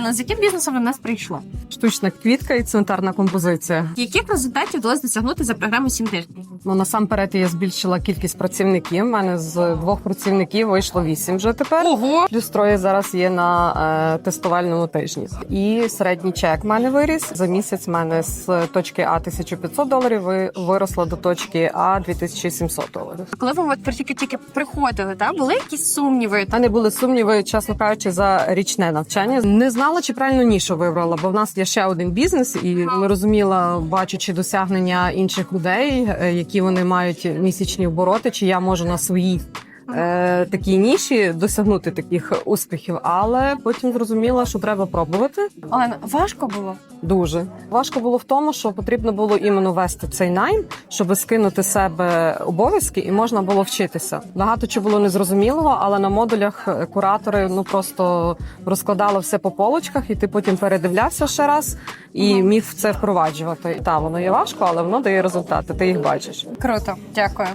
Олена, з яким бізнесом до нас прийшла? Штучна квітка і цвинтарна композиція. Яких результатів вдалося досягнути за програму 7 тижнів? Ну насамперед я збільшила кількість працівників. У мене з двох працівників вийшло вісім вже тепер. Ого! Плюс троє зараз є на е, тестувальному тижні. І середній чек в мене виріс. За місяць в мене з точки А 1500 доларів ви- виросло до точки А 2700 доларів. Коли ви от тільки тільки приходили, та були якісь сумніви? У мене були сумніви, чесно кажучи, за річне навчання. Не знала, чи правильно нішу вибрала, бо в нас є ще один бізнес, і не розуміла, бачачи досягнення інших людей, е, які вони мають місячні обороти, чи я можу на своїй. Е, такій ніші досягнути таких успіхів, але потім зрозуміла, що треба пробувати. Олена, важко було? Дуже важко було в тому, що потрібно було іменно вести цей найм, щоб скинути себе обов'язки, і можна було вчитися. Багато чого було незрозумілого, але на модулях е, куратори ну просто розкладали все по полочках, і ти потім передивлявся ще раз і міг це впроваджувати. Та воно є важко, але воно дає результати. Ти їх бачиш. Круто, дякую.